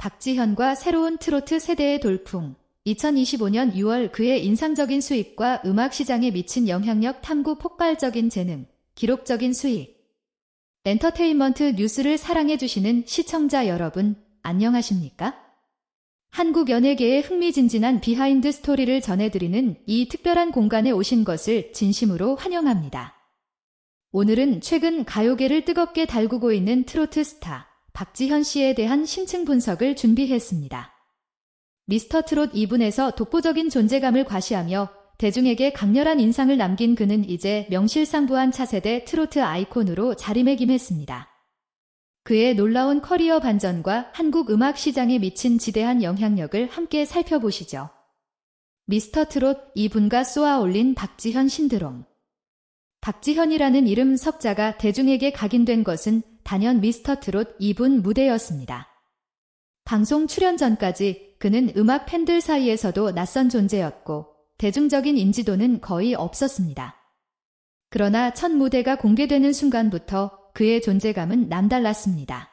박지현과 새로운 트로트 세대의 돌풍. 2025년 6월 그의 인상적인 수입과 음악 시장에 미친 영향력 탐구 폭발적인 재능, 기록적인 수익. 엔터테인먼트 뉴스를 사랑해주시는 시청자 여러분, 안녕하십니까? 한국 연예계의 흥미진진한 비하인드 스토리를 전해드리는 이 특별한 공간에 오신 것을 진심으로 환영합니다. 오늘은 최근 가요계를 뜨겁게 달구고 있는 트로트 스타 박지현 씨에 대한 심층 분석을 준비했습니다. 미스터 트롯 2분에서 독보적인 존재감을 과시하며 대중에게 강렬한 인상을 남긴 그는 이제 명실상부한 차세대 트로트 아이콘으로 자리매김했습니다. 그의 놀라운 커리어 반전과 한국 음악 시장에 미친 지대한 영향력을 함께 살펴보시죠. 미스터 트롯 2분과 쏘아 올린 박지현 신드롬. 박지현이라는 이름 석자가 대중에게 각인된 것은 단연 미스터 트롯 2분 무대였습니다. 방송 출연 전까지 그는 음악 팬들 사이에서도 낯선 존재였고 대중적인 인지도는 거의 없었습니다. 그러나 첫 무대가 공개되는 순간부터 그의 존재감은 남달랐습니다.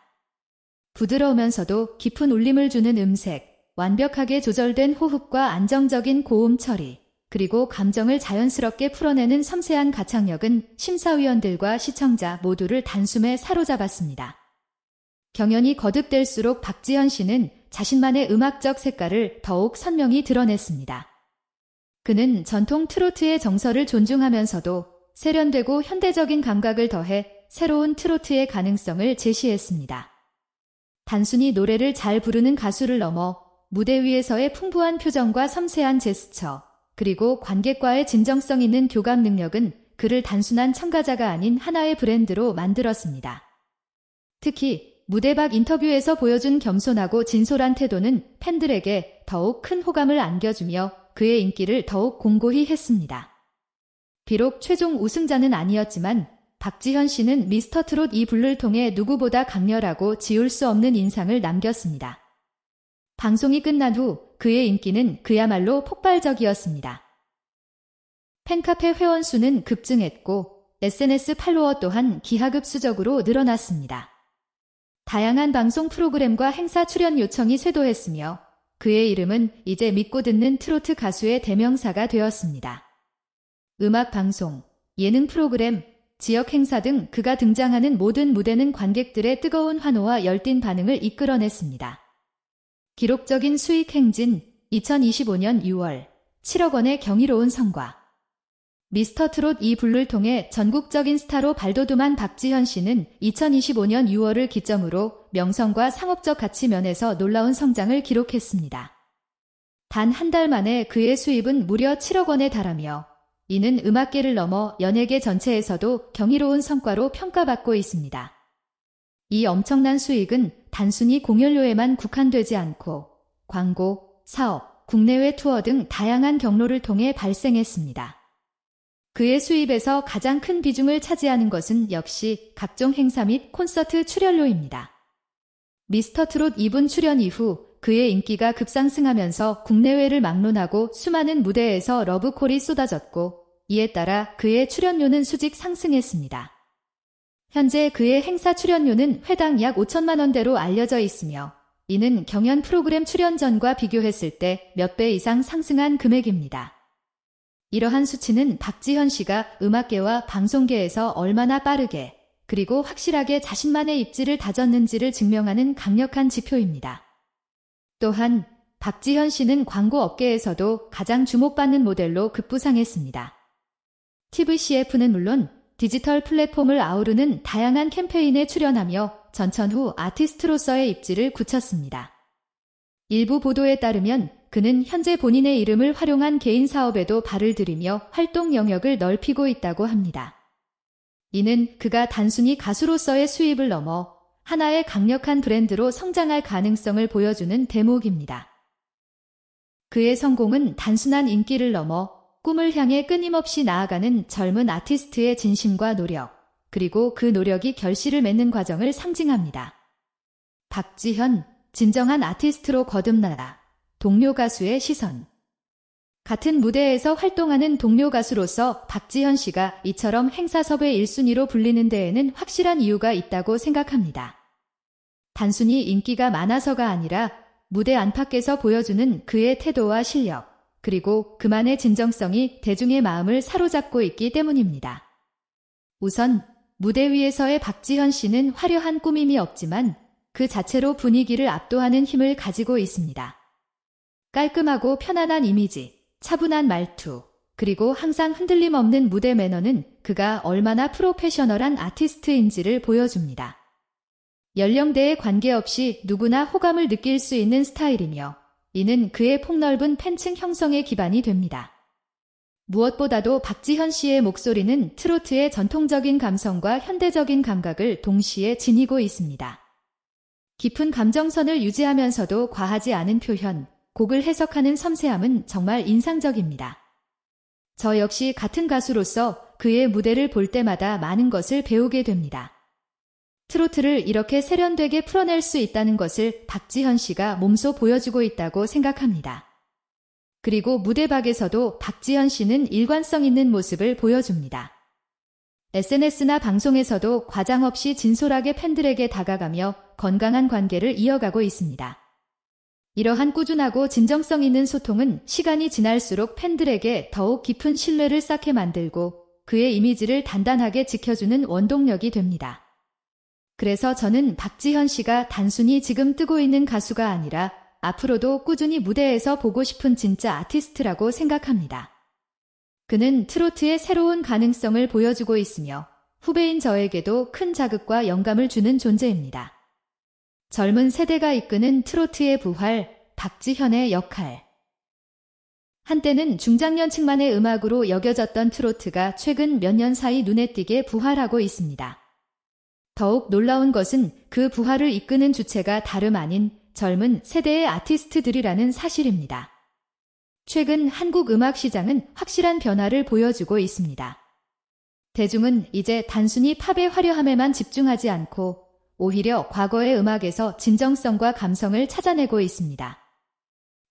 부드러우면서도 깊은 울림을 주는 음색, 완벽하게 조절된 호흡과 안정적인 고음 처리, 그리고 감정을 자연스럽게 풀어내는 섬세한 가창력은 심사위원들과 시청자 모두를 단숨에 사로잡았습니다. 경연이 거듭될수록 박지현 씨는 자신만의 음악적 색깔을 더욱 선명히 드러냈습니다. 그는 전통 트로트의 정서를 존중하면서도 세련되고 현대적인 감각을 더해 새로운 트로트의 가능성을 제시했습니다. 단순히 노래를 잘 부르는 가수를 넘어 무대 위에서의 풍부한 표정과 섬세한 제스처, 그리고 관객과의 진정성 있는 교감 능력은 그를 단순한 참가자가 아닌 하나의 브랜드로 만들었습니다. 특히 무대 밖 인터뷰에서 보여준 겸손하고 진솔한 태도는 팬들에게 더욱 큰 호감을 안겨주며 그의 인기를 더욱 공고히 했습니다. 비록 최종 우승자는 아니었지만 박지현 씨는 미스터 트롯 이 불를 통해 누구보다 강렬하고 지울 수 없는 인상을 남겼습니다. 방송이 끝난 후 그의 인기는 그야말로 폭발적이었습니다. 팬카페 회원 수는 급증했고 SNS 팔로워 또한 기하급수적으로 늘어났습니다. 다양한 방송 프로그램과 행사 출연 요청이 쇄도했으며 그의 이름은 이제 믿고 듣는 트로트 가수의 대명사가 되었습니다. 음악 방송, 예능 프로그램, 지역 행사 등 그가 등장하는 모든 무대는 관객들의 뜨거운 환호와 열띤 반응을 이끌어냈습니다. 기록적인 수익 행진 2025년 6월 7억 원의 경이로운 성과 미스터 트롯 이 불를 통해 전국적인 스타로 발돋움한 박지현 씨는 2025년 6월을 기점으로 명성과 상업적 가치 면에서 놀라운 성장을 기록했습니다. 단 한 달 만에 그의 수입은 무려 7억 원에 달하며 이는 음악계를 넘어 연예계 전체에서도 경이로운 성과로 평가받고 있습니다. 이 엄청난 수익은 단순히 공연료에만 국한되지 않고 광고, 사업, 국내외 투어 등 다양한 경로를 통해 발생했습니다. 그의 수입에서 가장 큰 비중을 차지하는 것은 역시 각종 행사 및 콘서트 출연료입니다. 미스터 트롯 2분 출연 이후 그의 인기가 급상승하면서 국내외를 막론하고 수많은 무대에서 러브콜이 쏟아졌고 이에 따라 그의 출연료는 수직 상승했습니다. 현재 그의 행사 출연료는 회당 약 5천만 원대로 알려져 있으며 이는 경연 프로그램 출연 전과 비교했을 때 몇 배 이상 상승한 금액입니다. 이러한 수치는 박지현 씨가 음악계와 방송계에서 얼마나 빠르게 그리고 확실하게 자신만의 입지를 다졌는지를 증명하는 강력한 지표입니다. 또한 박지현 씨는 광고 업계에서도 가장 주목받는 모델로 급부상했습니다. TVCF는 물론 디지털 플랫폼을 아우르는 다양한 캠페인에 출연하며 전천 후 아티스트로서의 입지를 굳혔습니다. 일부 보도에 따르면 그는 현재 본인의 이름을 활용한 개인 사업에도 발을 들이며 활동 영역을 넓히고 있다고 합니다. 이는 그가 단순히 가수로서의 수입을 넘어 하나의 강력한 브랜드로 성장할 가능성을 보여주는 대목입니다. 그의 성공은 단순한 인기를 넘어 꿈을 향해 끊임없이 나아가는 젊은 아티스트의 진심과 노력, 그리고 그 노력이 결실을 맺는 과정을 상징합니다. 박지현, 진정한 아티스트로 거듭나라. 동료 가수의 시선. 같은 무대에서 활동하는 동료 가수로서 박지현 씨가 이처럼 행사 섭외 1순위로 불리는 데에는 확실한 이유가 있다고 생각합니다. 단순히 인기가 많아서가 아니라 무대 안팎에서 보여주는 그의 태도와 실력, 그리고 그만의 진정성이 대중의 마음을 사로잡고 있기 때문입니다. 우선 무대 위에서의 박지현 씨는 화려한 꾸밈이 없지만 그 자체로 분위기를 압도하는 힘을 가지고 있습니다. 깔끔하고 편안한 이미지, 차분한 말투, 그리고 항상 흔들림 없는 무대 매너는 그가 얼마나 프로페셔널한 아티스트인지를 보여줍니다. 연령대에 관계없이 누구나 호감을 느낄 수 있는 스타일이며 이는 그의 폭넓은 팬층 형성의 기반이 됩니다. 무엇보다도 박지현 씨의 목소리는 트로트의 전통적인 감성과 현대적인 감각을 동시에 지니고 있습니다. 깊은 감정선을 유지하면서도 과하지 않은 표현, 곡을 해석하는 섬세함은 정말 인상적입니다. 저 역시 같은 가수로서 그의 무대를 볼 때마다 많은 것을 배우게 됩니다. 트로트를 이렇게 세련되게 풀어낼 수 있다는 것을 박지현 씨가 몸소 보여주고 있다고 생각합니다. 그리고 무대박에서도 박지현 씨는 일관성 있는 모습을 보여줍니다. SNS나 방송에서도 과장 없이 진솔하게 팬들에게 다가가며 건강한 관계를 이어가고 있습니다. 이러한 꾸준하고 진정성 있는 소통은 시간이 지날수록 팬들에게 더욱 깊은 신뢰를 쌓게 만들고 그의 이미지를 단단하게 지켜주는 원동력이 됩니다. 그래서 저는 박지현 씨가 단순히 지금 뜨고 있는 가수가 아니라 앞으로도 꾸준히 무대에서 보고 싶은 진짜 아티스트라고 생각합니다. 그는 트로트의 새로운 가능성을 보여주고 있으며 후배인 저에게도 큰 자극과 영감을 주는 존재입니다. 젊은 세대가 이끄는 트로트의 부활, 박지현의 역할. 한때는 중장년층만의 음악으로 여겨졌던 트로트가 최근 몇 년 사이 눈에 띄게 부활하고 있습니다. 더욱 놀라운 것은 그 부활을 이끄는 주체가 다름 아닌 젊은 세대의 아티스트들이라는 사실입니다. 최근 한국 음악 시장은 확실한 변화를 보여주고 있습니다. 대중은 이제 단순히 팝의 화려함에만 집중하지 않고 오히려 과거의 음악에서 진정성과 감성을 찾아내고 있습니다.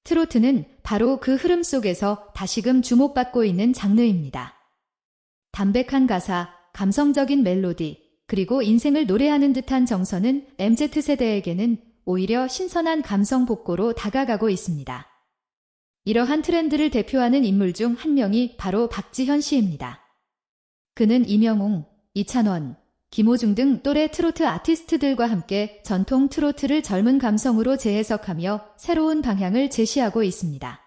트로트는 바로 그 흐름 속에서 다시금 주목받고 있는 장르입니다. 담백한 가사, 감성적인 멜로디, 그리고 인생을 노래하는 듯한 정서는 MZ세대에게는 오히려 신선한 감성 복고로 다가가고 있습니다. 이러한 트렌드를 대표하는 인물 중 한 명이 바로 박지현 씨입니다. 그는 이명웅, 이찬원, 김호중 등 또래 트로트 아티스트들과 함께 전통 트로트를 젊은 감성으로 재해석하며 새로운 방향을 제시하고 있습니다.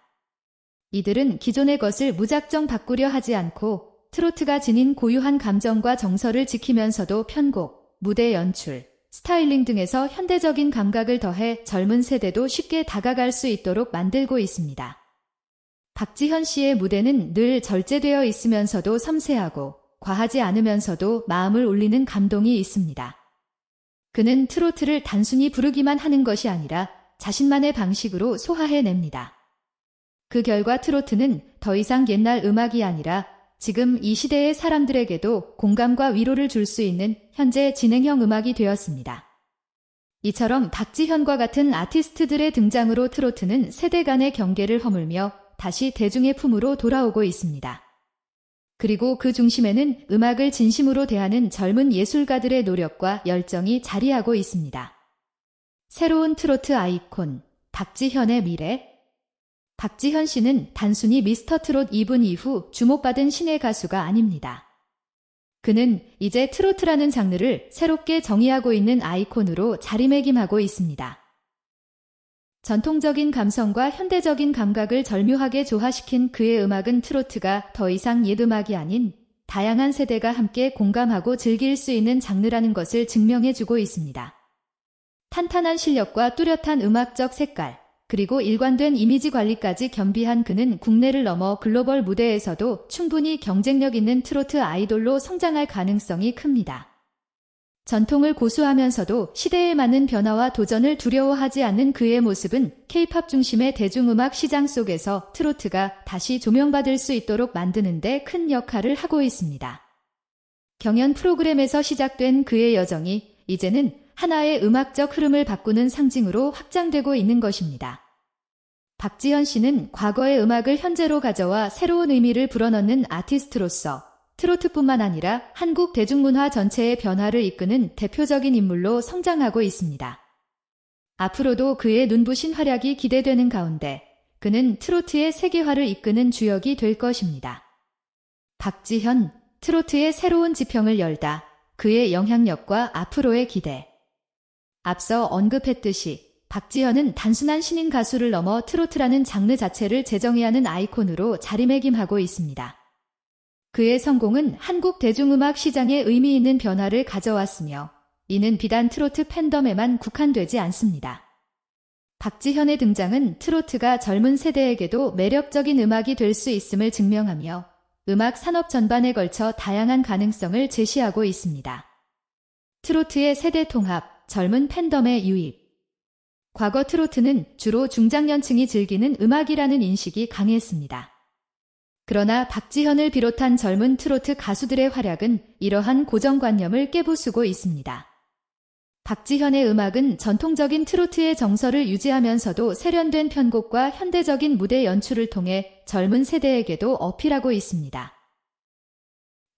이들은 기존의 것을 무작정 바꾸려 하지 않고 트로트가 지닌 고유한 감정과 정서를 지키면서도 편곡, 무대 연출, 스타일링 등에서 현대적인 감각을 더해 젊은 세대도 쉽게 다가갈 수 있도록 만들고 있습니다. 박지현 씨의 무대는 늘 절제되어 있으면서도 섬세하고 과하지 않으면서도 마음을 울리는 감동이 있습니다. 그는 트로트를 단순히 부르기만 하는 것이 아니라 자신만의 방식으로 소화해냅니다. 그 결과 트로트는 더 이상 옛날 음악이 아니라 지금 이 시대의 사람들에게도 공감과 위로를 줄 수 있는 현재 진행형 음악이 되었습니다. 이처럼 박지현과 같은 아티스트들의 등장으로 트로트는 세대 간의 경계를 허물며 다시 대중의 품으로 돌아오고 있습니다. 그리고 그 중심에는 음악을 진심으로 대하는 젊은 예술가들의 노력과 열정이 자리하고 있습니다. 새로운 트로트 아이콘, 박지현의 미래, 박지현 씨는 단순히 미스터 트롯 2분 이후 주목받은 신의 가수가 아닙니다. 그는 이제 트로트라는 장르를 새롭게 정의하고 있는 아이콘으로 자리매김하고 있습니다. 전통적인 감성과 현대적인 감각을 절묘하게 조화시킨 그의 음악은 트로트가 더 이상 옛 음악이 아닌 다양한 세대가 함께 공감하고 즐길 수 있는 장르라는 것을 증명해주고 있습니다. 탄탄한 실력과 뚜렷한 음악적 색깔, 그리고 일관된 이미지 관리까지 겸비한 그는 국내를 넘어 글로벌 무대에서도 충분히 경쟁력 있는 트로트 아이돌로 성장할 가능성이 큽니다. 전통을 고수하면서도 시대에 맞는 변화와 도전을 두려워하지 않는 그의 모습은 케이팝 중심의 대중음악 시장 속에서 트로트가 다시 조명받을 수 있도록 만드는데 큰 역할을 하고 있습니다. 경연 프로그램에서 시작된 그의 여정이 이제는 하나의 음악적 흐름을 바꾸는 상징으로 확장되고 있는 것입니다. 박지현 씨는 과거의 음악을 현재로 가져와 새로운 의미를 불어넣는 아티스트로서 트로트뿐만 아니라 한국 대중문화 전체의 변화를 이끄는 대표적인 인물로 성장하고 있습니다. 앞으로도 그의 눈부신 활약이 기대되는 가운데 그는 트로트의 세계화를 이끄는 주역이 될 것입니다. 박지현, 트로트의 새로운 지평을 열다. 그의 영향력과 앞으로의 기대. 앞서 언급했듯이 박지현은 단순한 신인 가수를 넘어 트로트라는 장르 자체를 제정해야 하는 아이콘으로 자리매김하고 있습니다. 그의 성공은 한국 대중음악 시장에 의미 있는 변화를 가져왔으며 이는 비단 트로트 팬덤에만 국한되지 않습니다. 박지현의 등장은 트로트가 젊은 세대에게도 매력적인 음악이 될 수 있음을 증명하며 음악 산업 전반에 걸쳐 다양한 가능성을 제시하고 있습니다. 트로트의 세대 통합, 젊은 팬덤의 유입. 과거 트로트는 주로 중장년층이 즐기는 음악이라는 인식이 강했습니다. 그러나 박지현을 비롯한 젊은 트로트 가수들의 활약은 이러한 고정관념을 깨부수고 있습니다. 박지현의 음악은 전통적인 트로트의 정서를 유지하면서도 세련된 편곡과 현대적인 무대 연출을 통해 젊은 세대에게도 어필하고 있습니다.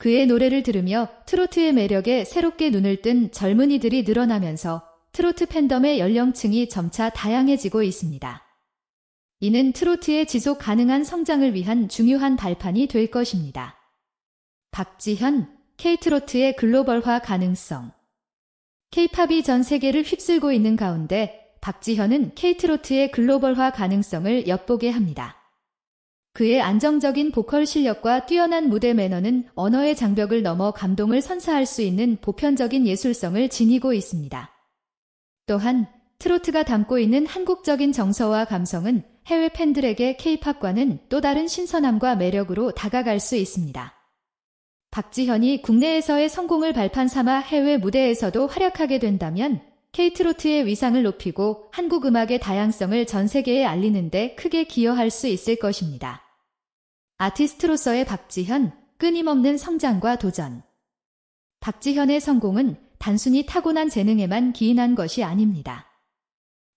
그의 노래를 들으며 트로트의 매력에 새롭게 눈을 뜬 젊은이들이 늘어나면서 트로트 팬덤의 연령층이 점차 다양해지고 있습니다. 이는 트로트의 지속 가능한 성장을 위한 중요한 발판이 될 것입니다. 박지현, K트로트의 글로벌화 가능성 K-팝이 전 세계를 휩쓸고 있는 가운데 박지현은 K-트로트의 글로벌화 가능성을 엿보게 합니다. 그의 안정적인 보컬 실력과 뛰어난 무대 매너는 언어의 장벽을 넘어 감동을 선사할 수 있는 보편적인 예술성을 지니고 있습니다. 또한 트로트가 담고 있는 한국적인 정서와 감성은 해외 팬들에게 K-팝과는 또 다른 신선함과 매력으로 다가갈 수 있습니다. 박지현이 국내에서의 성공을 발판 삼아 해외 무대에서도 활약하게 된다면 K-트로트의 위상을 높이고 한국 음악의 다양성을 전 세계에 알리는데 크게 기여할 수 있을 것입니다. 아티스트로서의 박지현, 끊임없는 성장과 도전. 박지현의 성공은 단순히 타고난 재능에만 기인한 것이 아닙니다.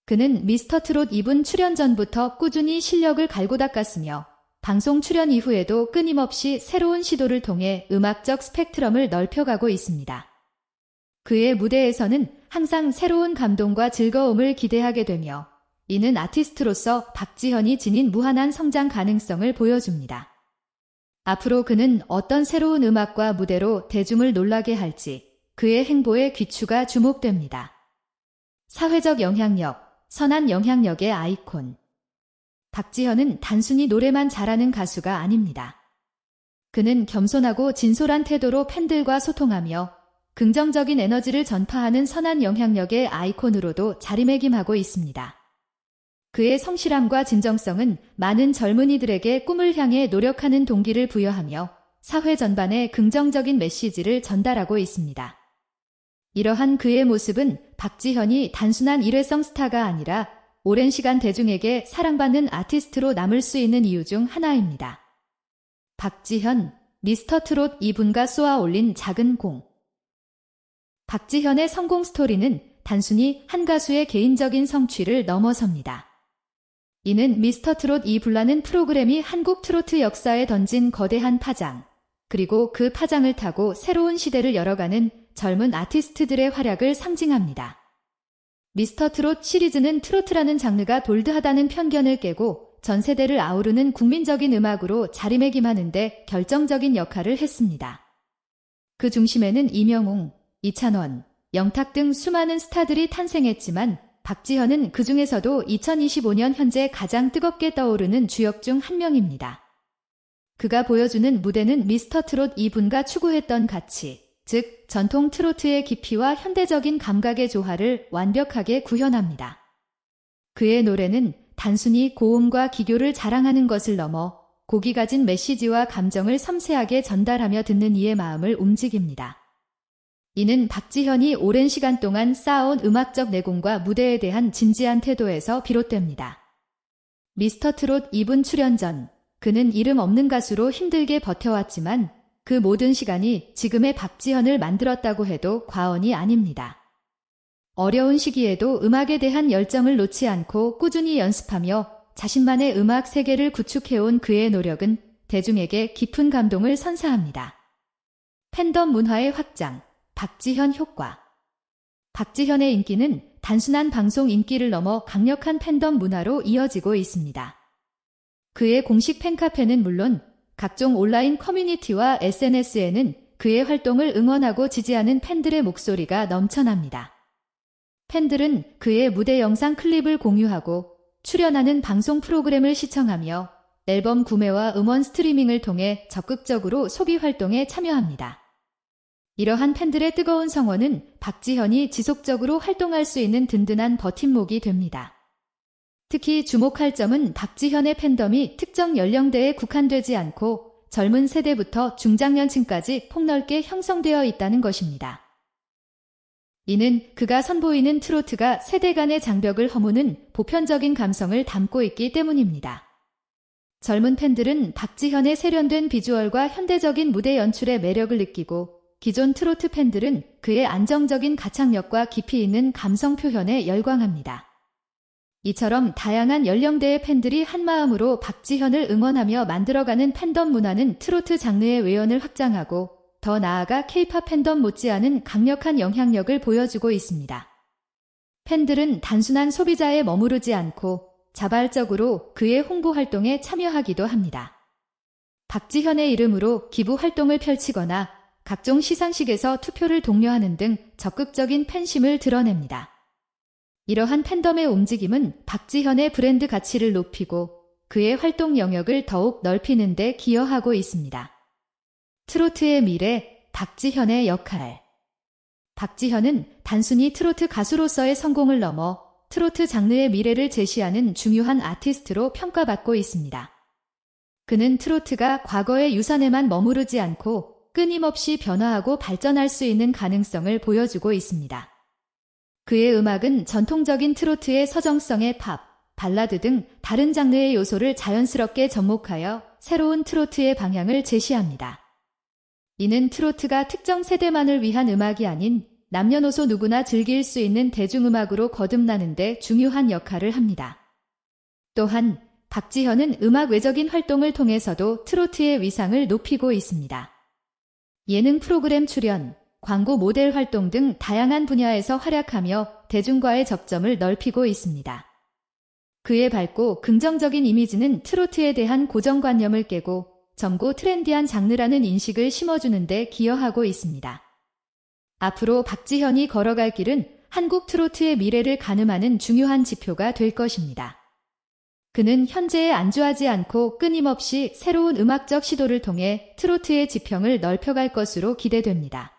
그는 미스터 트롯 2분 출연 전부터 꾸준히 실력을 갈고 닦았으며 방송 출연 이후에도 끊임없이 새로운 시도를 통해 음악적 스펙트럼을 넓혀가고 있습니다. 그의 무대에서는 항상 새로운 감동과 즐거움을 기대하게 되며 이는 아티스트로서 박지현이 지닌 무한한 성장 가능성을 보여줍니다. 앞으로 그는 어떤 새로운 음악과 무대로 대중을 놀라게 할지 그의 행보에 귀추가 주목됩니다. 사회적 영향력, 선한 영향력의 아이콘. 박지현은 단순히 노래만 잘하는 가수가 아닙니다. 그는 겸손하고 진솔한 태도로 팬들과 소통하며 긍정적인 에너지를 전파하는 선한 영향력의 아이콘으로도 자리매김하고 있습니다. 그의 성실함과 진정성은 많은 젊은이들에게 꿈을 향해 노력하는 동기를 부여하며 사회 전반에 긍정적인 메시지를 전달하고 있습니다. 이러한 그의 모습은 박지현이 단순한 일회성 스타가 아니라 오랜 시간 대중에게 사랑받는 아티스트로 남을 수 있는 이유 중 하나입니다. 박지현, 미스터 트롯 2분가 쏘아 올린 작은 공. 박지현의 성공 스토리는 단순히 한 가수의 개인적인 성취를 넘어섭니다. 이는 미스터 트롯 2분라는 프로그램이 한국 트로트 역사에 던진 거대한 파장, 그리고 그 파장을 타고 새로운 시대를 열어가는 젊은 아티스트들의 활약을 상징합니다. 미스터 트롯 시리즈는 트로트라는 장르가 돌드하다는 편견을 깨고 전 세대를 아우르는 국민적인 음악으로 자리매김하는데 결정적인 역할을 했습니다. 그 중심에는 이명웅, 이찬원, 영탁 등 수많은 스타들이 탄생했지만 박지현은 그 중에서도 2025년 현재 가장 뜨겁게 떠오르는 주역 중 한 명입니다. 그가 보여주는 무대는 미스터 트롯 2분가 추구했던 가치, 즉 전통 트로트의 깊이와 현대적인 감각의 조화를 완벽하게 구현합니다. 그의 노래는 단순히 고음과 기교를 자랑하는 것을 넘어 곡이 가진 메시지와 감정을 섬세하게 전달하며 듣는 이의 마음을 움직입니다. 이는 박지현이 오랜 시간 동안 쌓아온 음악적 내공과 무대에 대한 진지한 태도에서 비롯됩니다. 미스터 트롯 2분 출연 전 그는 이름 없는 가수로 힘들게 버텨왔지만 그 모든 시간이 지금의 박지현을 만들었다고 해도 과언이 아닙니다. 어려운 시기에도 음악에 대한 열정을 놓지 않고 꾸준히 연습하며 자신만의 음악 세계를 구축해온 그의 노력은 대중에게 깊은 감동을 선사합니다. 팬덤 문화의 확장, 박지현 효과. 박지현의 인기는 단순한 방송 인기를 넘어 강력한 팬덤 문화로 이어지고 있습니다. 그의 공식 팬카페는 물론 각종 온라인 커뮤니티와 SNS에는 그의 활동을 응원하고 지지하는 팬들의 목소리가 넘쳐납니다. 팬들은 그의 무대 영상 클립을 공유하고 출연하는 방송 프로그램을 시청하며 앨범 구매와 음원 스트리밍을 통해 적극적으로 소비 활동에 참여합니다. 이러한 팬들의 뜨거운 성원은 박지현이 지속적으로 활동할 수 있는 든든한 버팀목이 됩니다. 특히 주목할 점은 박지현의 팬덤이 특정 연령대에 국한되지 않고 젊은 세대부터 중장년층까지 폭넓게 형성되어 있다는 것입니다. 이는 그가 선보이는 트로트가 세대 간의 장벽을 허무는 보편적인 감성을 담고 있기 때문입니다. 젊은 팬들은 박지현의 세련된 비주얼과 현대적인 무대 연출의 매력을 느끼고 기존 트로트 팬들은 그의 안정적인 가창력과 깊이 있는 감성 표현에 열광합니다. 이처럼 다양한 연령대의 팬들이 한마음으로 박지현을 응원하며 만들어가는 팬덤 문화는 트로트 장르의 외연을 확장하고 더 나아가 케이팝 팬덤 못지않은 강력한 영향력을 보여주고 있습니다. 팬들은 단순한 소비자에 머무르지 않고 자발적으로 그의 홍보 활동에 참여하기도 합니다. 박지현의 이름으로 기부 활동을 펼치거나 각종 시상식에서 투표를 독려하는 등 적극적인 팬심을 드러냅니다. 이러한 팬덤의 움직임은 박지현의 브랜드 가치를 높이고 그의 활동 영역을 더욱 넓히는 데 기여하고 있습니다. 트로트의 미래, 박지현의 역할. 박지현은 단순히 트로트 가수로서의 성공을 넘어 트로트 장르의 미래를 제시하는 중요한 아티스트로 평가받고 있습니다. 그는 트로트가 과거의 유산에만 머무르지 않고 끊임없이 변화하고 발전할 수 있는 가능성을 보여주고 있습니다. 그의 음악은 전통적인 트로트의 서정성의 팝, 발라드 등 다른 장르의 요소를 자연스럽게 접목하여 새로운 트로트의 방향을 제시합니다. 이는 트로트가 특정 세대만을 위한 음악이 아닌 남녀노소 누구나 즐길 수 있는 대중음악으로 거듭나는데 중요한 역할을 합니다. 또한 박지현은 음악 외적인 활동을 통해서도 트로트의 위상을 높이고 있습니다. 예능 프로그램 출연, 광고 모델 활동 등 다양한 분야에서 활약하며 대중과의 접점을 넓히고 있습니다. 그의 밝고 긍정적인 이미지는 트로트에 대한 고정관념을 깨고 젊고 트렌디한 장르라는 인식을 심어주는데 기여하고 있습니다. 앞으로 박지현이 걸어갈 길은 한국 트로트의 미래를 가늠하는 중요한 지표가 될 것입니다. 그는 현재에 안주하지 않고 끊임없이 새로운 음악적 시도를 통해 트로트의 지평을 넓혀갈 것으로 기대됩니다.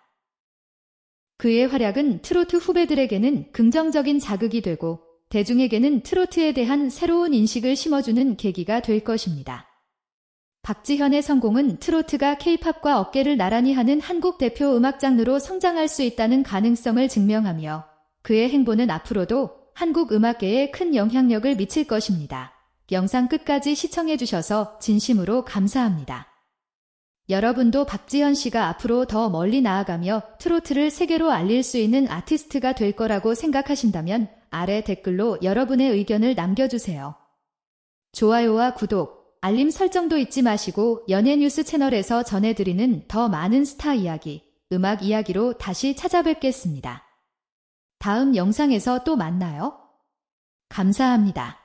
그의 활약은 트로트 후배들에게는 긍정적인 자극이 되고 대중에게는 트로트에 대한 새로운 인식을 심어주는 계기가 될 것입니다. 박지현의 성공은 트로트가 케이팝과 어깨를 나란히 하는 한국 대표 음악 장르로 성장할 수 있다는 가능성을 증명하며 그의 행보는 앞으로도 한국 음악계에 큰 영향력을 미칠 것입니다. 영상 끝까지 시청해주셔서 진심으로 감사합니다. 여러분도 박지현 씨가 앞으로 더 멀리 나아가며 트로트를 세계로 알릴 수 있는 아티스트가 될 거라고 생각하신다면 아래 댓글로 여러분의 의견을 남겨주세요. 좋아요와 구독, 알림 설정도 잊지 마시고 연예뉴스 채널에서 전해드리는 더 많은 스타 이야기, 음악 이야기로 다시 찾아뵙겠습니다. 다음 영상에서 또 만나요. 감사합니다.